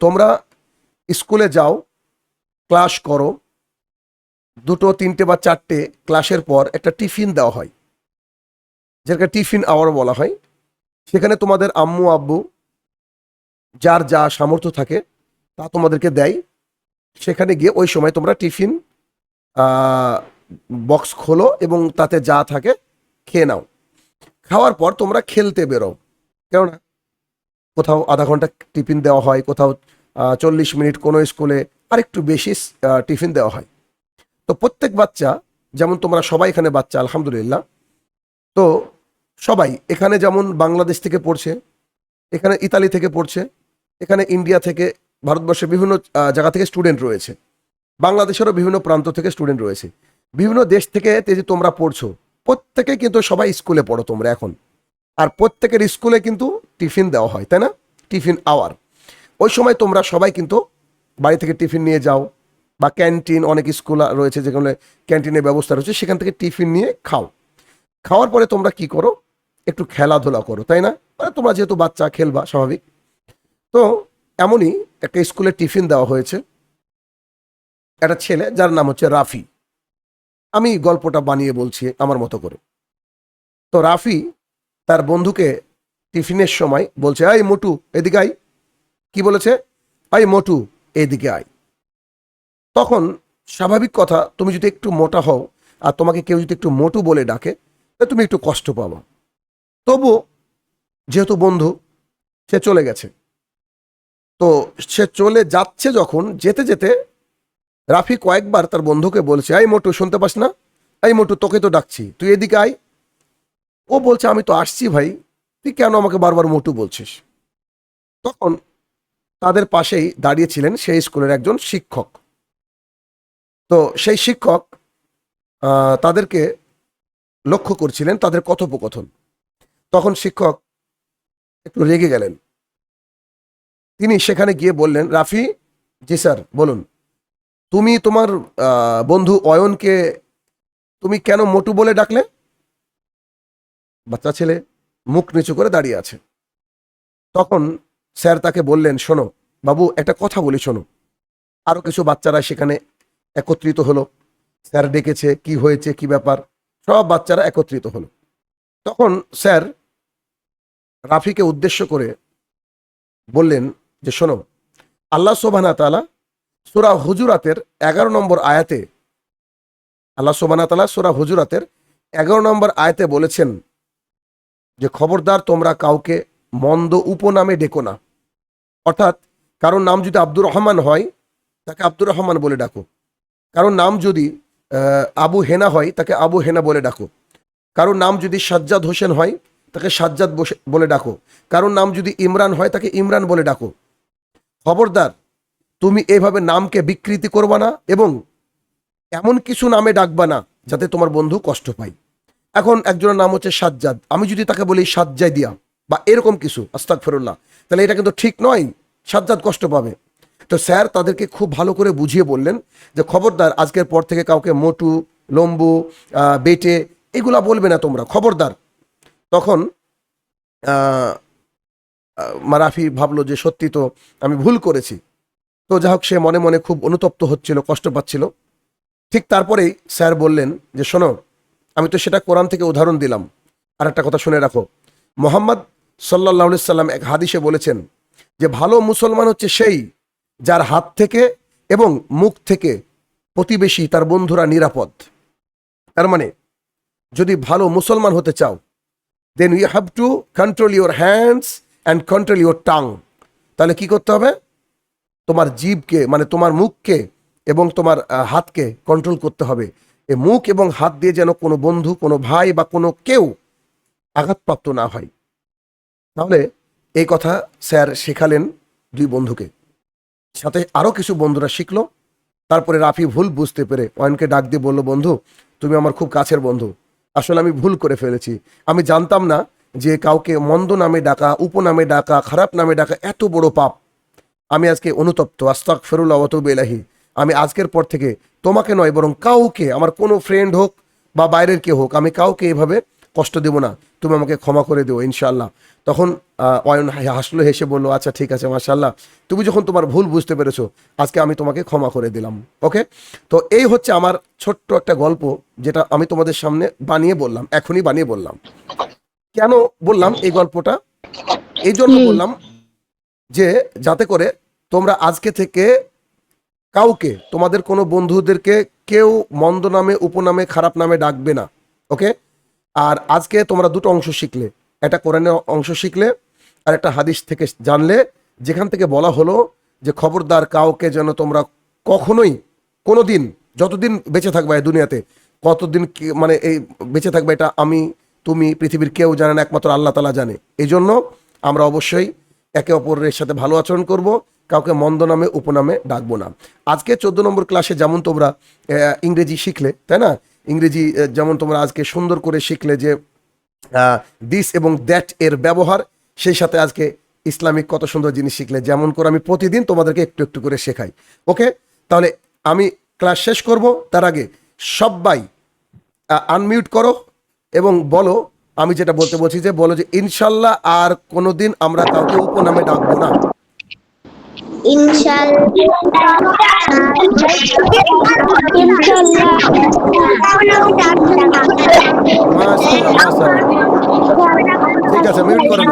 তোমরা স্কুলে যাও, ক্লাস করো, দুটো, তিনটে বা চারটে ক্লাসের পর একটা টিফিন দেওয়া হয়। যেটাকে টিফিন আওয়ার বলা হয়। সেখানে তোমাদের আম্মু, আব্বু যার যা সামর্থ্য থাকে তা তোমাদেরকে দেয়। সেখানে গিয়ে ওই সময় তোমরা টিফিন বক্স খোলো এবং তাতে যা থাকে খেয়ে নাও। খাওয়ার পর তোমরা খেলতে বেরো। কেননা কোথাও আধা ঘণ্টা টিফিন দেওয়া হয়, কোথাও চল্লিশ মিনিট কোনো স্কুলে আরেকটু বেশি টিফিন দেওয়া হয়। তো প্রত্যেক বাচ্চা, যেমন তোমরা সবাই এখানে বাচ্চা, আলহামদুলিল্লাহ। তো সবাই, এখানে যেমন বাংলাদেশ থেকে পড়ছে, এখানে ইতালি থেকে পড়ছে, এখানে ইন্ডিয়া থেকে ভারতবর্ষের বিভিন্ন জায়গা থেকে স্টুডেন্ট রয়েছে। বাংলাদেশেরও বিভিন্ন প্রান্ত থেকে স্টুডেন্ট রয়েছে। বিভিন্ন দেশ থেকে যে তোমরা পড়ছো, প্রত্যেকে কিন্তু সবাই স্কুলে পড়ো তোমরা এখন। আর প্রত্যেকের স্কুলে কিন্তু টিফিন দেওয়া হয়, তাই না? টিফিন আওয়ার ওই সময় তোমরা সবাই কিন্তু বাড়ি থেকে টিফিন নিয়ে যাও বা ক্যান্টিন, অনেক স্কুল রয়েছে যেখানে ক্যান্টিনের ব্যবস্থা রয়েছে, সেখান থেকে টিফিন নিয়ে খাও। খাওয়ার পরে তোমরা কি করো? একটু খেলাধুলা করো, তাই না? মানে তোমরা যেহেতু বাচ্চা, খেলবা, স্বাভাবিক। তো এমনই একটা স্কুলে টিফিন দেওয়া হয়েছে। একটা ছেলে, যার নাম হচ্ছে রাফি। আমি গল্পটা বানিয়ে বলছি আমার মতো করে। তো রাফি তার বন্ধুকে টিফিনের সময় বলছে আই মোটু, এদিকে আই কি বলেছে? আই মোটু, এদিকে আয়। তখন স্বাভাবিক কথা, তুমি যদি একটু মোটা হও আর তোমাকে কেউ যদি একটু মোটু বলে ডাকে তুমি একটু কষ্ট পাবো। তবু যেহেতু বন্ধু, সে চলে গেছে। তো সে চলে যাচ্ছে যখন, যেতে যেতে রাফি কয়েকবার তার বন্ধুকে বলছে আই মোটু, শুনতে পাস না? আই মোটু, তোকে তো ডাকছি। তুই এদিকে আয়। ও বলছে, আমি তো আসছি ভাই, তুই কেন আমাকে বারবার মোটু বলছিস? তখন তাদের পাশেই দাঁড়িয়েছিলেন সেই স্কুলের একজন শিক্ষক। তো সেই শিক্ষক তাদেরকে লক্ষ্য করছিলেন, তাদের কথোপকথন। তখন শিক্ষক একটু রেগে গেলেন। তিনি সেখানে গিয়ে বললেন, রাফি, জি স্যার, বলুন। তুমি তোমার বন্ধু অয়নকে তুমি কেন মোটু বলে ডাকলে? বাচ্চা ছেলে মুখ নিচু করে দাঁড়িয়ে আছে। তখন স্যার তাকে বললেন, শোনো, বাবু, একটা কথা বলি, শোনো। আরও কিছু বাচ্চারা সেখানে একত্রিত হলো। স্যার ডেকেছে, কি হয়েছে, কি ব্যাপার? সব বাচ্চারা একত্রিত হলো। তখন স্যার রাফিকে উদ্দেশ্য করে বললেন যে, শোনো, আল্লাহ সোবানা তালা সুরা হুজুরাতের এগারো নম্বর আয়াতে, আল্লাহ সোবানা তালা সুরা হুজুরাতের এগারো নম্বর আয়াতে বলেছেন যে খবরদার তোমরা কাউকে মন্দ উপনামে ডেকো না। অর্থাৎ কারোর নাম যদি আব্দুর রহমান হয়, তাকে আব্দুর রহমান বলে ডাকো। কারোর নাম যদি আবু হেনা হয়, তাকে আবু হেনা বলে ডাকো। কারোর নাম যদি সাজ্জাদ হোসেন হয়, তাকে সাজ্জাদ বলে ডাকো। কারোর নাম যদি ইমরান হয়, তাকে ইমরান বলে ডাকো। খবরদার, তুমি এইভাবে নামকে বিকৃতি করবা না এবং এমন কিছু নামে ডাকবা না, যাতে তোমার বন্ধু কষ্ট পায়। এখন একজনের নাম হচ্ছে সাজ্জাদ। আমি যদি তাকে বলি সাজ্জাই দিয়া বা এরকম কিছু আস্তাক ফেরুল্লাহ তাহলে এটা কিন্তু ঠিক নয়। সাজ্জাদ কষ্ট পাবে। তো স্যার তাদেরকে খুব ভালো করে বুঝিয়ে বললেন যে খবরদার, আজকের পর থেকে কাউকে মোটু, লম্বু বেটে এগুলা বলবে না তোমরা, খবরদার। তখন মারাফি ভাবলো যে সত্যি তো আমি ভুল করেছি। তো যা হোক, সে মনে মনে খুব অনুতপ্ত হচ্ছিল, কষ্ট পাচ্ছিল। ঠিক তারপরেই স্যার বললেন যে শোনো আমি তো সেটা কোরআন থেকে উদাহরণ দিলাম। আর একটা কথা শুনে রাখো। মোহাম্মদ সাল্লাহ সাল্লাম এক হাদিসে বলেছেন যে, ভালো মুসলমান হচ্ছে সেই যার হাত থেকে এবং মুখ থেকে প্রতিবেশী তার বন্ধুরা নিরাপদ। তার মানে যদি ভালো মুসলমান হতে চাও then you have to control your hands and control your tongue তাহলে কি করতে হবে? তোমার জীবকে মানে তোমার মুখকে এবং তোমার হাতকে কন্ট্রোল করতে হবে। এ মুখ এবং হাত দিয়ে যেন কোনো বন্ধু, কোনো ভাই বা কোনো কেউ আঘাতপ্রাপ্ত না হয়। তাহলে এই কথা স্যার শেখালেন দুই বন্ধুকে। সাথে আরও কিছু বন্ধুরা শিখলো। তারপরে রাফি ভুল বুঝতে পেরে অয়নকে ডাক দিয়ে বলল, বন্ধু, তুমি আমার খুব কাছের বন্ধু। আসলে আমি ভুল করে ফেলেছি। আমি জানতাম না যে কাউকে মন্দ নামে ডাকা উপনামে ডাকা, খারাপ নামে ডাকা এত বড় পাপ। আমি আজকে অনুতপ্ত। আস্তাক ফেরুল্লাহ অতব এলাহি আমি আজকের পর থেকে তোমাকে নয় বরং কাউকে আমার কোনো ফ্রেন্ড হোক বা বাইরের কেউ হোক আমি কাউকে এভাবে কষ্ট দেবো না। তুমি আমাকে ক্ষমা করে দিও ইনশাল্লাহ তখন অয়ন হাসলো হেসে বলল আচ্ছা ঠিক আছে মাশাল্লাহ তুমি যখন তোমার ভুল বুঝতে পেরেছ আজকে আমি তোমাকে ক্ষমা করে দিলাম। ওকে তো এই হচ্ছে আমার ছোট্ট একটা গল্প যেটা আমি তোমাদের সামনে বানিয়ে বললাম এখনই বানিয়ে বললাম। কেন বললাম এই গল্পটা? এই জন্য বললাম যে যাতে করে তোমরা আজকে থেকে কাউকে, তোমাদের কোনো বন্ধুদেরকে কেউ মন্দ নামে, উপনামে, খারাপ নামে ডাকবে না, ওকে? আর আজকে তোমরা দুটো অংশ শিখলে। একটা কোরআনের অংশ শিখলে, আর একটা হাদিস থেকে জানলে, যেখান থেকে বলা হলো যে খবরদার কাউকে যেন তোমরা কখনোই কোনো দিন যতদিন বেঁচে থাকবে এই দুনিয়াতে, কতদিন মানে এই বেঁচে থাকবে এটা আমি, তুমি, পৃথিবীর কেউ জানে না, একমাত্র আল্লাহ তালা জানে। এই জন্য আমরা অবশ্যই একে অপরের সাথে ভালো আচরণ করব কাউকে মন্দ নামে, উপনামে ডাকবো না। আজকে চোদ্দ নম্বর ক্লাসে যেমন তোমরা ইংরেজি শিখলে, তাই না? ইংরেজি যেমন তোমরা আজকে সুন্দর করে শিখলে যে দিস এবং দ্যাট এর ব্যবহার, সেই সাথে আজকে ইসলামিক কত সুন্দর জিনিস শিখলে, যেমন করে আমি প্রতিদিন তোমাদেরকে একটু একটু করে শেখাই। ওকে? তাহলে আমি ক্লাস শেষ করব, তার আগে সবাই আনমিউট করো এবং বলো, আমি যেটা বলতে বলছি যে, বলো যে, ইনশাল্লাহ আর কোনোদিন আমরা কাউকে উপনামে ডাকবো না। ঠিক আছে মিউট করে